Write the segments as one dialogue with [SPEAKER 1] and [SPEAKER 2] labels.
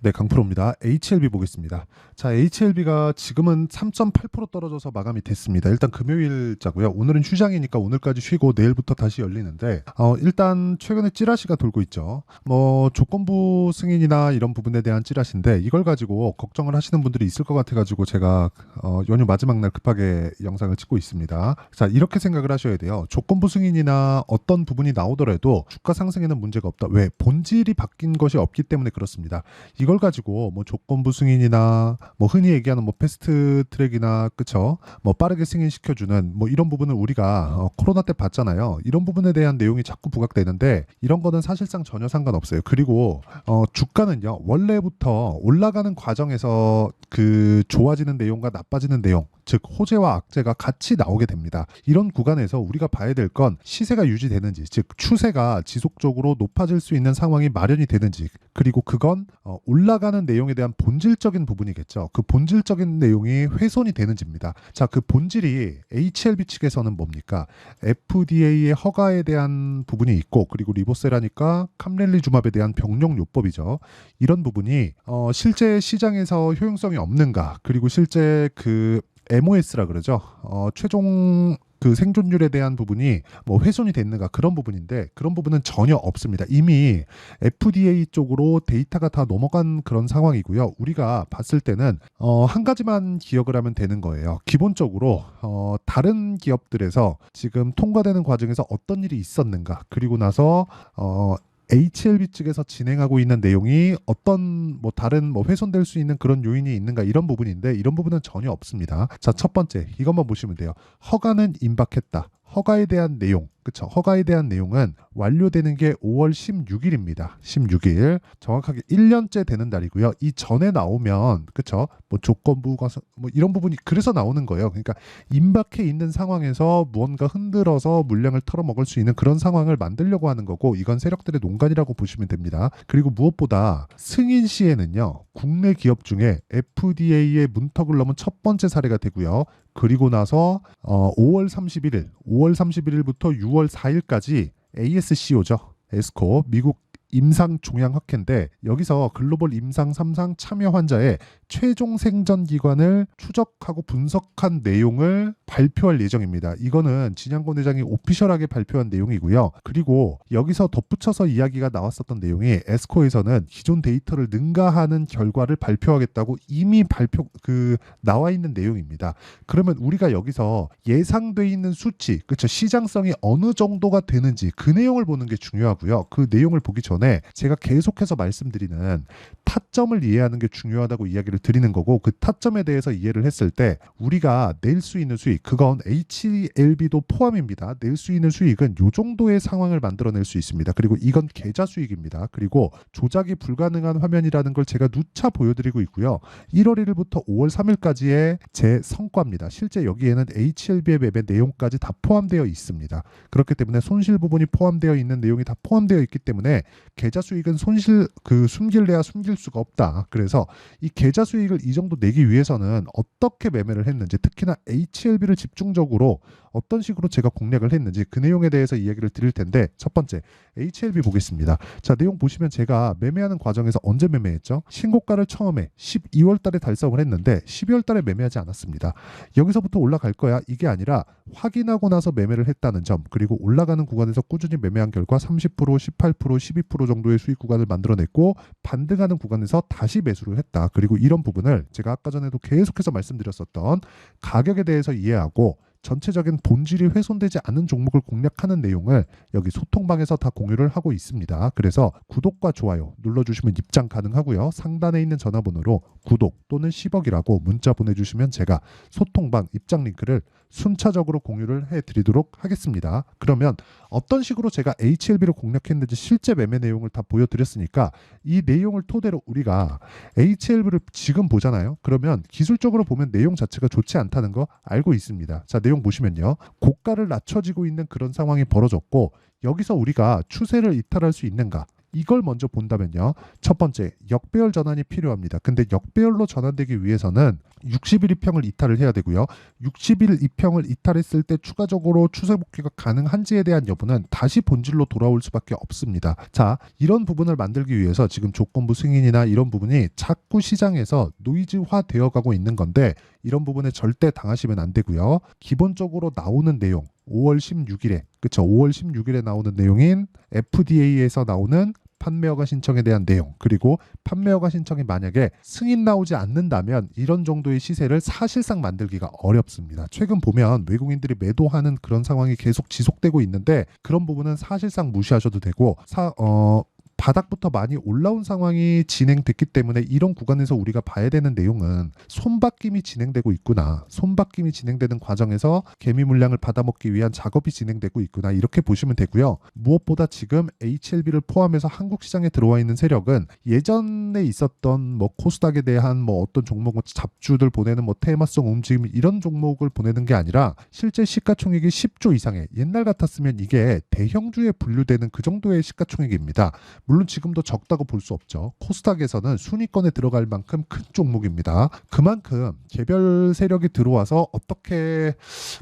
[SPEAKER 1] 네, 강프로입니다. HLB 보겠습니다. 자, HLB가 지금은 3.8% 떨어져서 마감이 됐습니다. 일단 금요일자고요. 오늘은 휴장이니까 오늘까지 쉬고 내일부터 다시 열리는데 어, 일단 최근에 찌라시가 돌고 있죠. 뭐 조건부 승인이나 이런 부분에 대한 찌라시인데 이걸 가지고 걱정을 하시는 분들이 있을 것 같아 가지고 제가 어, 연휴 마지막 날 급하게 영상을 찍고 있습니다. 자, 이렇게 생각을 하셔야 돼요. 조건부 승인이나 어떤 부분이 나오더라도 주가 상승에는 문제가 없다. 왜? 본질이 바뀐 것이 없기 때문에 그렇습니다. 이걸 가지고 뭐 조건부 승인이나 뭐 흔히 얘기하는 뭐 패스트 트랙이나 그쵸? 뭐 빠르게 승인시켜 주는 뭐 이런 부분을 우리가 어, 코로나 때 봤잖아요. 이런 부분에 대한 내용이 자꾸 부각되는데 이런 거는 사실상 전혀 상관없어요. 그리고 어, 주가는요 원래부터 올라가는 과정에서 그 좋아지는 내용과 나빠지는 내용 즉 호재와 악재가 같이 나오게 됩니다. 이런 구간에서 우리가 봐야 될 건 시세가 유지되는지, 즉 추세가 지속적으로 높아질 수 있는 상황이 마련이 되는지, 그리고 그건 어, 올라가는 내용에 대한 본질적인 부분이겠죠. 그 본질적인 내용이 훼손이 되는지입니다. 자, 그 본질이 HLB 측에서는 뭡니까? FDA의 허가에 대한 부분이 있고, 그리고 리보세라니까 캄렐리주맙에 대한 병용 요법이죠. 이런 부분이 어, 실제 시장에서 효용성이 없는가, 그리고 실제 그 MOS라 그러죠. 어, 최종 그 생존율에 대한 부분이 뭐 훼손이 됐는가 그런 부분인데 그런 부분은 전혀 없습니다. 이미 FDA 쪽으로 데이터가 다 넘어간 그런 상황이고요. 우리가 봤을 때는 어, 한 가지만 기억을 하면 되는 거예요. 기본적으로 어, 다른 기업들에서 지금 통과되는 과정에서 어떤 일이 있었는가 그리고 나서 어, HLB 측에서 진행하고 있는 내용이 어떤 뭐 다른 뭐 훼손될 수 있는 그런 요인이 있는가 이런 부분인데 이런 부분은 전혀 없습니다. 자, 첫 번째 이것만 보시면 돼요. 허가는 임박했다. 허가에 대한 내용, 그쵸? 허가에 대한 내용은 완료되는 게 5월 16일입니다. 16일. 정확하게 1년째 되는 날이고요. 이 전에 나오면, 그쵸? 뭐 조건부가, 뭐 이런 부분이 그래서 나오는 거예요. 그러니까 임박해 있는 상황에서 무언가 흔들어서 물량을 털어먹을 수 있는 그런 상황을 만들려고 하는 거고, 이건 세력들의 농간이라고 보시면 됩니다. 그리고 무엇보다 승인 시에는요, 국내 기업 중에 FDA의 문턱을 넘은 첫 번째 사례가 되고요. 그리고 나서 어, 5월 31일, 5월 31일부터 6월 4일까지 ASCO죠. 에스코 미국 임상 종양 학회인데 여기서 글로벌 임상 3상 참여 환자의 최종 생전 기관을 추적하고 분석한 내용을 발표할 예정입니다. 이거는 진양권 회장이 오피셜하게 발표한 내용이고요. 그리고 여기서 덧붙여서 이야기가 나왔었던 내용이 에스코에서는 기존 데이터를 능가하는 결과를 발표하겠다고 이미 발표 그 나와 있는 내용입니다. 그러면 우리가 여기서 예상돼 있는 수치, 그렇죠? 시장성이 어느 정도가 되는지 그 내용을 보는 게 중요하고요. 그 내용을 보기 전에 제가 계속해서 말씀드리는 타점을 이해하는 게 중요하다고 이야기를 드리는 거고 그 타점에 대해서 이해를 했을 때 우리가 낼 수 있는 수익 그건 HLB도 포함입니다. 낼 수 있는 수익은 요 정도의 상황을 만들어낼 수 있습니다. 그리고 이건 계좌 수익입니다. 그리고 조작이 불가능한 화면이라는 걸 제가 누차 보여드리고 있고요. 1월 1일부터 5월 3일까지의 제 성과입니다. 실제 여기에는 HLB의 매매 내용까지 다 포함되어 있습니다. 그렇기 때문에 손실 부분이 포함되어 있는 내용이 다 포함되어 있기 때문에 계좌 수익은 손실 그 숨길래야 숨길 수가 없다. 그래서 이 계좌 수익을 이 정도 내기 위해서는 어떻게 매매를 했는지 특히나 HLB를 집중적으로 어떤 식으로 제가 공략을 했는지 그 내용에 대해서 이야기를 드릴 텐데 첫 번째 HLB 보겠습니다. 자 내용 보시면 제가 매매하는 과정에서 언제 매매했죠? 신고가를 처음에 12월 달에 달성을 했는데 12월 달에 매매하지 않았습니다. 여기서부터 올라갈 거야 이게 아니라 확인하고 나서 매매를 했다는 점 그리고 올라가는 구간에서 꾸준히 매매한 결과 30% 18% 12% 정도의 수익 구간을 만들어냈고 반등하는 구간에서 다시 매수를 했다. 그리고 이런 부분을 제가 아까 전에도 계속해서 말씀드렸었던 가격에 대해서 이해하고 전체적인 본질이 훼손되지 않는 종목을 공략하는 내용을 여기 소통방에서 다 공유를 하고 있습니다. 그래서 구독과 좋아요 눌러주시면 입장 가능하고요. 상단에 있는 전화번호로 구독 또는 10억이라고 문자 보내주시면 제가 소통방 입장 링크를 순차적으로 공유를 해드리도록 하겠습니다. 그러면 어떤 식으로 제가 HLB를 공략했는지 실제 매매 내용을 다 보여드렸으니까 이 내용을 토대로 우리가 HLB를 지금 보잖아요. 그러면 기술적으로 보면 내용 자체가 좋지 않다는 거 알고 있습니다. 자, 내용 보시면요. 고가를 낮춰지고 있는 그런 상황이 벌어졌고 여기서 우리가 추세를 이탈할 수 있는가? 이걸 먼저 본다면요. 첫 번째, 역배열 전환이 필요합니다. 근데 역배열로 전환되기 위해서는 60일 이평을 이탈을 해야 되고요. 60일 이평을 이탈했을 때 추가적으로 추세 복귀가 가능한지에 대한 여부는 다시 본질로 돌아올 수밖에 없습니다. 자, 이런 부분을 만들기 위해서 지금 조건부 승인이나 이런 부분이 자꾸 시장에서 노이즈화 되어 가고 있는 건데 이런 부분에 절대 당하시면 안 되고요. 기본적으로 나오는 내용 5월 16일에 그쵸 5월 16일에 나오는 내용인 FDA에서 나오는 판매허가 신청에 대한 내용 그리고 판매허가 신청이 만약에 승인 나오지 않는다면 이런 정도의 시세를 사실상 만들기가 어렵습니다. 최근 보면 외국인들이 매도하는 그런 상황이 계속 지속되고 있는데 그런 부분은 사실상 무시하셔도 되고 사, 어, 바닥부터 많이 올라온 상황이 진행됐기 때문에 이런 구간에서 우리가 봐야 되는 내용은 손바뀜이 진행되고 있구나. 손바뀜이 진행되는 과정에서 개미 물량을 받아먹기 위한 작업이 진행되고 있구나. 이렇게 보시면 되고요. 무엇보다 지금 HLB를 포함해서 한국 시장에 들어와 있는 세력은 예전에 있었던 뭐 코스닥에 대한 뭐 어떤 종목 뭐 잡주들 보내는 뭐 테마성 움직임 이런 종목을 보내는 게 아니라 실제 시가총액이 10조 이상의 옛날 같았으면 이게 대형주에 분류되는 그 정도의 시가총액입니다. 물론 지금도 적다고 볼 수 없죠. 코스닥에서는 순위권에 들어갈 만큼 큰 종목입니다. 그만큼 개별 세력이 들어와서 어떻게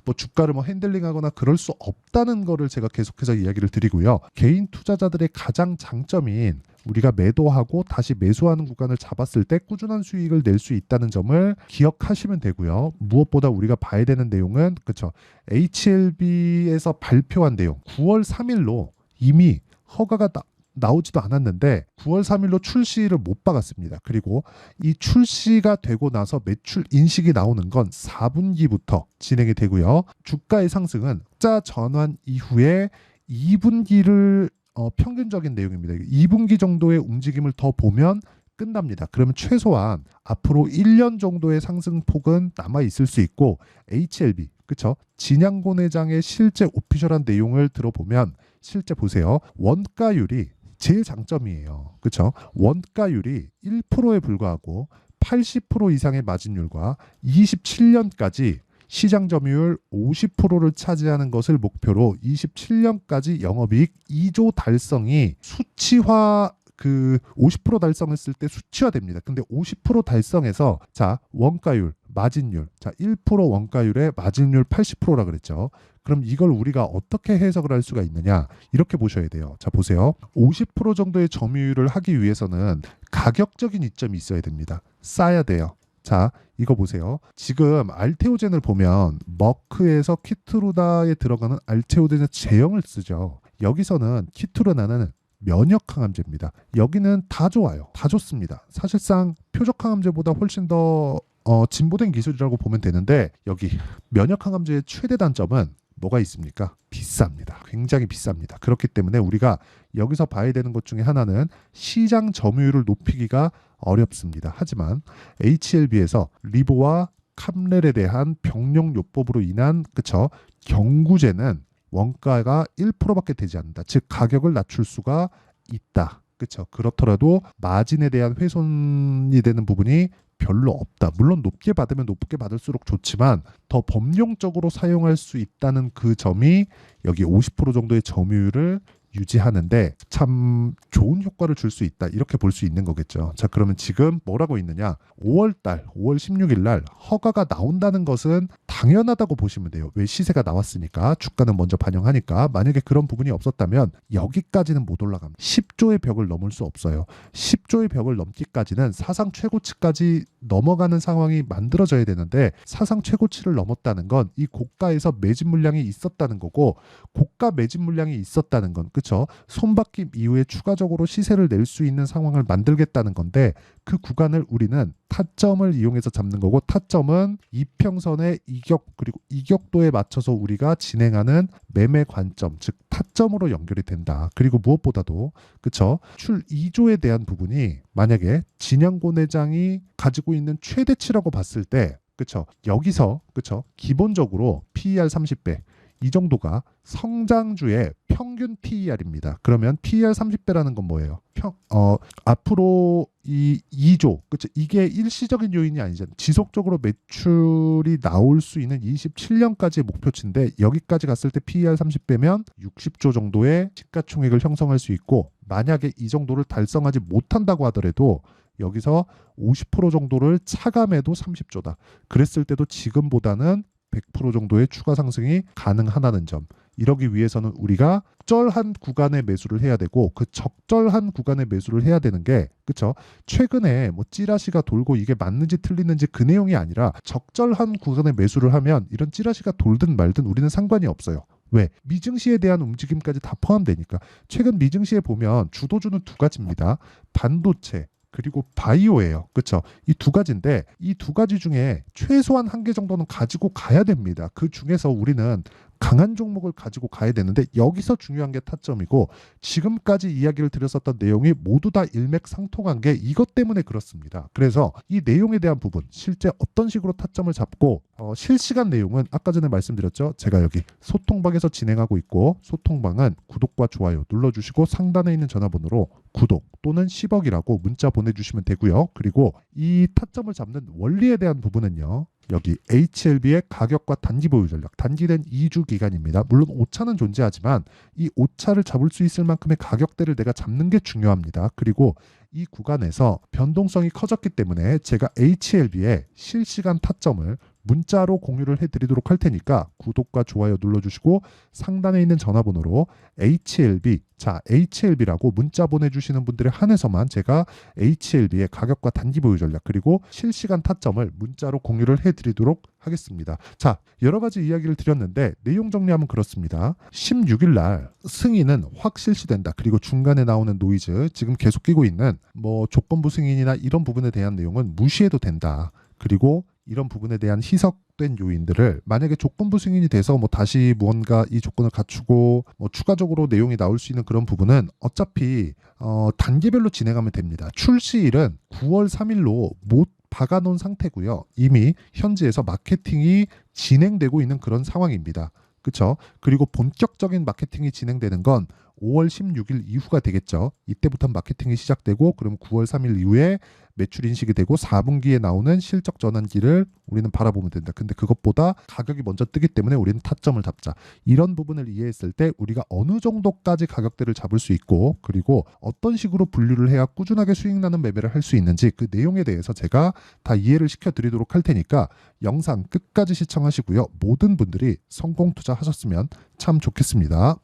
[SPEAKER 1] 뭐 주가를 뭐 핸들링하거나 그럴 수 없다는 거를 제가 계속해서 이야기를 드리고요. 개인 투자자들의 가장 장점인 우리가 매도하고 다시 매수하는 구간을 잡았을 때 꾸준한 수익을 낼 수 있다는 점을 기억하시면 되고요. 무엇보다 우리가 봐야 되는 내용은 그렇죠. HLB에서 발표한 내용 9월 3일로 이미 허가가 나, 나오지도 않았는데 9월 3일로 출시를 못 박았습니다. 그리고 이 출시가 되고 나서 매출 인식이 나오는 건 4분기부터 진행이 되고요. 주가의 상승은 자 전환 이후에 2분기를 어, 평균적인 내용입니다. 2분기 정도의 움직임을 더 보면 끝납니다. 그러면 최소한 앞으로 1년 정도의 상승폭은 남아 있을 수 있고 HLB 그쵸? 진양고 내장의 실제 오피셜한 내용을 들어보면 실제 보세요. 원가율이 제일 장점이에요. 그렇죠? 원가율이 1%에 불과하고 80% 이상의 마진율과 27년까지 시장 점유율 50%를 차지하는 것을 목표로 27년까지 영업이익 2조 달성이 수치화 그 50% 달성했을 때 수치화됩니다. 근데 50% 달성해서 자 원가율, 마진율, 자 1% 원가율에 마진율 80%라 그랬죠. 그럼 이걸 우리가 어떻게 해석을 할 수가 있느냐? 이렇게 보셔야 돼요. 자, 보세요. 50% 정도의 점유율을 하기 위해서는 가격적인 이점이 있어야 됩니다. 싸야 돼요. 자, 이거 보세요. 지금 알테오젠을 보면 머크에서 키트루다에 들어가는 알테오젠의 제형을 쓰죠. 여기서는 키트루나는 면역 항암제입니다. 여기는 다 좋아요. 다 좋습니다. 사실상 표적 항암제보다 훨씬 더 어, 진보된 기술이라고 보면 되는데 여기 면역 항암제의 최대 단점은 뭐가 있습니까? 비쌉니다. 굉장히 비쌉니다. 그렇기 때문에 우리가 여기서 봐야 되는 것 중에 하나는 시장 점유율을 높이기가 어렵습니다. 하지만 HLB에서 리보와 캄렐에 대한 병력 요법으로 인한 그쵸 경구제는 원가가 1%밖에 되지 않는다. 즉 가격을 낮출 수가 있다. 그렇죠. 그렇더라도 마진에 대한 훼손이 되는 부분이 별로 없다. 물론 높게 받으면 높게 받을수록 좋지만 더 범용적으로 사용할 수 있다는 그 점이 여기 50% 정도의 점유율을 유지하는데 참 좋은 효과를 줄 수 있다 이렇게 볼 수 있는 거겠죠. 자 그러면 지금 뭐라고 있느냐? 5월달 5월 16일날 허가가 나온다는 것은 당연하다고 보시면 돼요. 왜 시세가 나왔으니까 주가는 먼저 반영하니까 만약에 그런 부분이 없었다면 여기까지는 못 올라갑니다. 10조의 벽을 넘을 수 없어요. 10조의 벽을 넘기까지는 사상 최고치까지 넘어가는 상황이 만들어져야 되는데 사상 최고치를 넘었다는 건 이 고가에서 매진 물량이 있었다는 거고 고가 매진 물량이 있었다는 건 그쵸 손바뀜 이후에 추가적으로 시세를 낼 수 있는 상황을 만들겠다는 건데 그 구간을 우리는 타점을 이용해서 잡는 거고 타점은 이평선의 이격 그리고 이격도에 맞춰서 우리가 진행하는 매매 관점 즉 타점으로 연결이 된다. 그리고 무엇보다도 그쵸? 출 2조에 대한 부분이 만약에 진양고 내장이 가지고 있는 최대치라고 봤을 때 그쵸? 여기서 그쵸? 기본적으로 PER 30배 이 정도가 성장주의 평균 PER입니다. 그러면 PER 30배라는 건 뭐예요? 평, 어, 앞으로 이 2조, 그쵸? 이게 일시적인 요인이 아니잖아요. 지속적으로 매출이 나올 수 있는 27년까지의 목표치인데 여기까지 갔을 때 PER 30배면 60조 정도의 시가총액을 형성할 수 있고 만약에 이 정도를 달성하지 못한다고 하더라도 여기서 50% 정도를 차감해도 30조다. 그랬을 때도 지금보다는 100% 정도의 추가 상승이 가능하다는 점. 이러기 위해서는 우리가 적절한 구간에 매수를 해야 되고 그 적절한 구간에 매수를 해야 되는 게 그쵸? 최근에 뭐 찌라시가 돌고 이게 맞는지 틀리는지 그 내용이 아니라 적절한 구간에 매수를 하면 이런 찌라시가 돌든 말든 우리는 상관이 없어요. 왜? 미증시에 대한 움직임까지 다 포함되니까. 최근 미증시에 보면 주도주는 두 가지입니다. 반도체 그리고 바이오예요. 그렇죠? 이 두 가지인데 이 두 가지 중에 최소한 한 개 정도는 가지고 가야 됩니다. 그 중에서 우리는 강한 종목을 가지고 가야 되는데 여기서 중요한 게 타점이고 지금까지 이야기를 드렸었던 내용이 모두 다 일맥상통한 게 이것 때문에 그렇습니다. 그래서 이 내용에 대한 부분 실제 어떤 식으로 타점을 잡고 어, 실시간 내용은 아까 전에 말씀드렸죠. 제가 여기 소통방에서 진행하고 있고 소통방은 구독과 좋아요 눌러주시고 상단에 있는 전화번호로 구독 또는 10억이라고 문자 보내주시면 되고요. 그리고 이 타점을 잡는 원리에 대한 부분은요. 여기 HLB의 가격과 단기 보유 전략, 단기된 2주 기간입니다. 물론 오차는 존재하지만 이 오차를 잡을 수 있을 만큼의 가격대를 내가 잡는 게 중요합니다. 그리고 이 구간에서 변동성이 커졌기 때문에 제가 HLB의 실시간 타점을 문자로 공유를 해드리도록 할 테니까 구독과 좋아요 눌러주시고 상단에 있는 전화번호로 HLB 자 HLB라고 문자 보내주시는 분들에 한해서만 제가 HLB의 가격과 단기 보유 전략 그리고 실시간 타점을 문자로 공유를 해드리도록 하겠습니다. 자 여러 가지 이야기를 드렸는데 내용 정리하면 그렇습니다. 16일 날 승인은 확 실시된다. 그리고 중간에 나오는 노이즈 지금 계속 끼고 있는 뭐 조건부 승인이나 이런 부분에 대한 내용은 무시해도 된다. 그리고 이런 부분에 대한 희석된 요인들을 만약에 조건부 승인이 돼서 뭐 다시 무언가 이 조건을 갖추고 뭐 추가적으로 내용이 나올 수 있는 그런 부분은 어차피 어 단계별로 진행하면 됩니다. 출시일은 9월 3일로 못 박아놓은 상태고요. 이미 현지에서 마케팅이 진행되고 있는 그런 상황입니다. 그렇죠? 그리고 본격적인 마케팅이 진행되는 건 5월 16일 이후가 되겠죠. 이때부터 마케팅이 시작되고 그럼 9월 3일 이후에 매출 인식이 되고 4분기에 나오는 실적 전환기를 우리는 바라보면 된다. 근데 그것보다 가격이 먼저 뜨기 때문에 우리는 타점을 잡자. 이런 부분을 이해했을 때 우리가 어느 정도까지 가격대를 잡을 수 있고 그리고 어떤 식으로 분류를 해야 꾸준하게 수익 나는 매매를 할 수 있는지 그 내용에 대해서 제가 다 이해를 시켜 드리도록 할 테니까 영상 끝까지 시청하시고요. 모든 분들이 성공 투자하셨으면 참 좋겠습니다.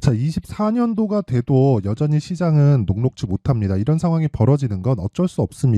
[SPEAKER 1] 자, 24년도가 돼도 여전히 시장은 녹록지 못합니다. 이런 상황이 벌어지는 건 어쩔 수 없습니다.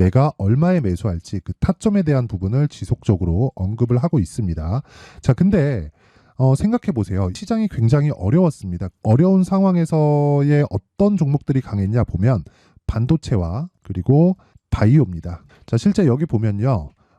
[SPEAKER 1] 내가 얼마에 매수할지 그 타점에 대한 부분을 지속적으로 언급을 하고 있습니다. 자, 근데 어, 생각해 보세요. 시장이 굉장히 어려웠습니다. 어려운 상황에서의 어떤 종목들이 강했냐 보면 반도체와 그리고 바이오입니다. 자, 실제 여기 보면요.